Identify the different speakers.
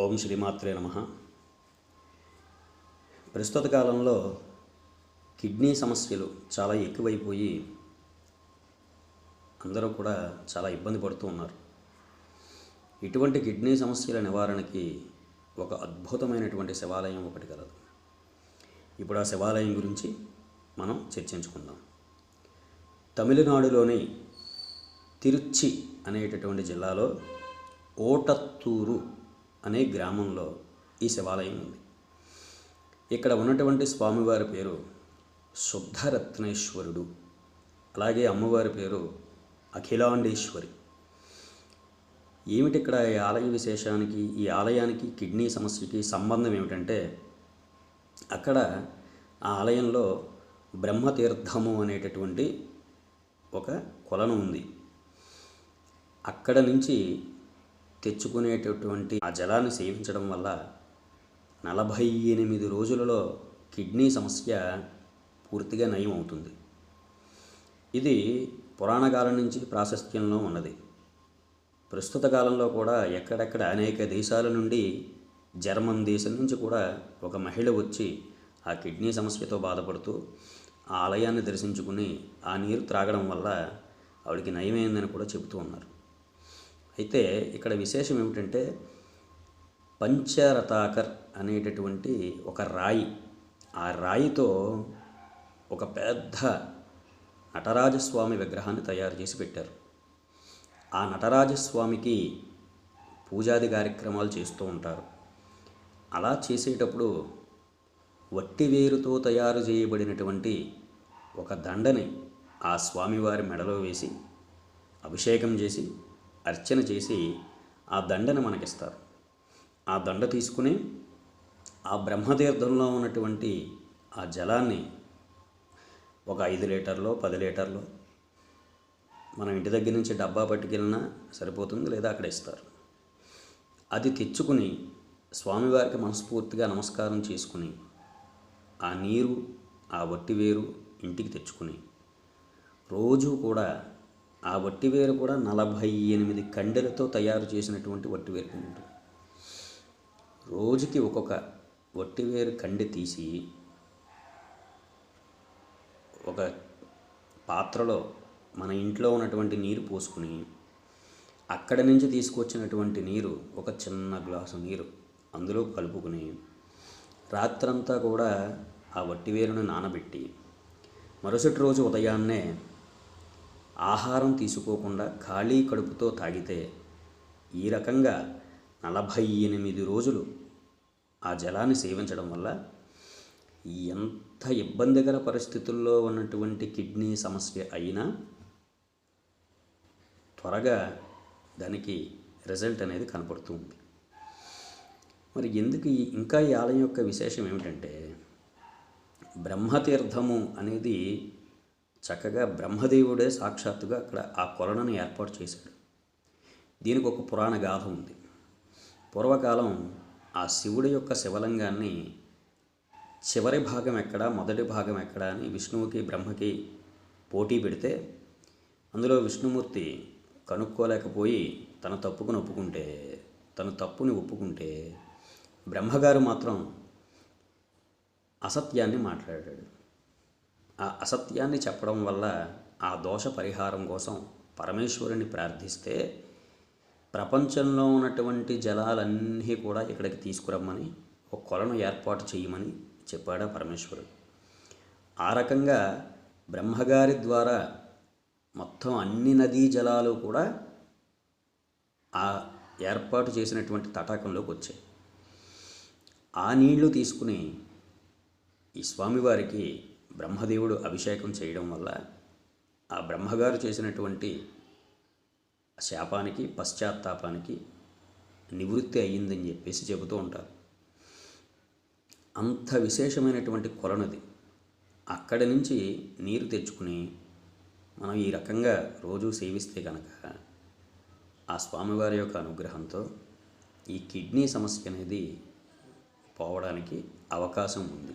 Speaker 1: ఓం శ్రీమాత్రే నమ. ప్రస్తుత కాలంలో కిడ్నీ సమస్యలు చాలా ఎక్కువైపోయి అందరూ కూడా చాలా ఇబ్బంది పడుతూ ఉన్నారు. ఇటువంటి కిడ్నీ సమస్యల నివారణకి ఒక అద్భుతమైనటువంటి శివాలయం ఒకటి కలదు. ఇప్పుడు ఆ శివాలయం గురించి మనం చర్చించుకుందాం. తమిళనాడులోని తిరుచి అనేటటువంటి జిల్లాలో ఓటత్తూరు అనే గ్రామంలో ఈ శివాలయం ఉంది. ఇక్కడ ఉన్నటువంటి స్వామివారి పేరు శుద్ధరత్నేశ్వరుడు. అలాగే అమ్మవారి పేరు అఖిలాండేశ్వరి. ఏమిటి ఇక్కడ ఈ ఆలయ విశేషానికి ఈ ఆలయానికి కిడ్నీ సమస్యకి సంబంధం ఏమిటంటే అక్కడ ఆ ఆలయంలో బ్రహ్మతీర్థము అనేటటువంటి ఒక కొలను ఉంది. అక్కడ నుంచి తెచ్చుకునేటటువంటి ఆ జలాన్ని సేవించడం వల్ల నలభై ఎనిమిది రోజులలో కిడ్నీ సమస్య పూర్తిగా నయం అవుతుంది ఇది పురాణ కాలం నుంచి ప్రాశస్త్యంలో ఉన్నది. ప్రస్తుత కాలంలో కూడా ఎక్కడెక్కడ అనేక దేశాల నుండి జర్మన్ దేశం నుంచి కూడా ఒక మహిళ వచ్చి ఆ కిడ్నీ సమస్యతో బాధపడుతూ ఆ ఆలయాన్ని దర్శించుకుని ఆ నీరు త్రాగడం వల్ల ఆవిడికి నయమైందని కూడా చెబుతూ ఉన్నారు. అయితే ఇక్కడ విశేషం ఏమిటంటే పంచరతాకర్ అనేటటువంటి ఒక రాయి ఆ రాయితో ఒక పెద్ద నటరాజస్వామి విగ్రహాన్ని తయారు చేసి పెట్టారు. ఆ నటరాజస్వామికి పూజాది కార్యక్రమాలు చేస్తూ ఉంటారు. అలా చేసేటప్పుడు వట్టివేరుతో తయారు చేయబడినటువంటి ఒక దండని ఆ స్వామివారి మెడలో వేసి అభిషేకం చేసి అర్చన చేసి ఆ దండని మనకిస్తారు. ఆ దండ తీసుకుని ఆ బ్రహ్మతీర్థంలో ఉన్నటువంటి ఆ జలాన్ని ఒక ఐదు లీటర్లో పది లీటర్లో మనం ఇంటి దగ్గర నుంచి డబ్బా పట్టుకెళ్ళినా సరిపోతుంది లేదా అక్కడ ఇస్తారు. అది తెచ్చుకుని స్వామివారికి మనస్ఫూర్తిగా నమస్కారం చేసుకుని ఆ నీరు ఆ వట్టివేరు ఇంటికి తెచ్చుకుని రోజు కూడా ఆ వట్టివేరు కూడా నలభై ఎనిమిది కండెలతో తయారు చేసినటువంటి వట్టివేరు ఉంటుంది. రోజుకి ఒక్కొక్క వట్టివేరు కండె తీసి ఒక పాత్రలో మన ఇంట్లో ఉన్నటువంటి నీరు పోసుకుని అక్కడి నుంచి తీసుకొచ్చినటువంటి నీరు ఒక చిన్న గ్లాసు నీరు అందులో కలుపుకుని రాత్రంతా కూడా ఆ వట్టివేరును నానబెట్టి మరుసటి రోజు ఉదయాన్నే ఆహారం తీసుకోకుండా ఖాళీ కడుపుతో తాగితే ఈ రకంగా నలభై ఎనిమిది రోజులు ఆ జలాన్ని సేవించడం వల్ల ఎంత ఇబ్బందికర పరిస్థితుల్లో ఉన్నటువంటి కిడ్నీ సమస్య అయినా త్వరగా దానికి రిజల్ట్ అనేది కనపడుతుంది మరి ఎందుకు ఇంకా ఈ ఆలయం యొక్క విశేషం ఏమిటంటే బ్రహ్మతీర్థము అనేది చక్కగా బ్రహ్మదేవుడే సాక్షాత్తుగా అక్కడ ఆ కొలనను ఏర్పాటు చేశాడు. దీనికి ఒక పురాణ గాథ ఉంది. పూర్వకాలం ఆ శివుడి యొక్క శివలింగాన్ని చివరి భాగం ఎక్కడ మొదటి భాగం ఎక్కడ అని విష్ణువుకి బ్రహ్మకి పోటీ పెడితే అందులో విష్ణుమూర్తి కనుక్కోలేకపోయి తన తప్పుకుని ఒప్పుకుంటే తన తప్పుని ఒప్పుకుంటే బ్రహ్మగారు మాత్రం అసత్యాన్ని మాట్లాడాడు. ఆ అసత్యాన్ని చెప్పడం వల్ల ఆ దోష పరిహారం కోసం పరమేశ్వరుని ప్రార్థిస్తే ప్రపంచంలో ఉన్నటువంటి జలాలన్నీ కూడా ఇక్కడికి తీసుకురమ్మని ఒక కొలను ఏర్పాటు చేయమని చెప్పాడు పరమేశ్వరుడు. ఆ రకంగా బ్రహ్మగారి ద్వారా మొత్తం అన్ని నదీ జలాలు కూడా ఆ ఏర్పాటు చేసినటువంటి తటాకంలోకి వచ్చాయి. ఆ నీళ్ళు తీసుకుని ఈ స్వామివారికి బ్రహ్మదేవుడు అభిషేకం చేయడం వల్ల ఆ బ్రహ్మగారు చేసినటువంటి శాపానికి పశ్చాత్తాపానికి నివృత్తి అయ్యిందని చెప్పేసి చెబుతూ ఉంటారు. అంత విశేషమైనటువంటి కొలనది. అక్కడి నుంచి నీరు తెచ్చుకుని మనం ఈ రకంగా రోజు సేవిస్తే కనుక ఆ స్వామివారి యొక్క అనుగ్రహంతో ఈ కిడ్నీ సమస్య అనేది పోవడానికి అవకాశం ఉంది.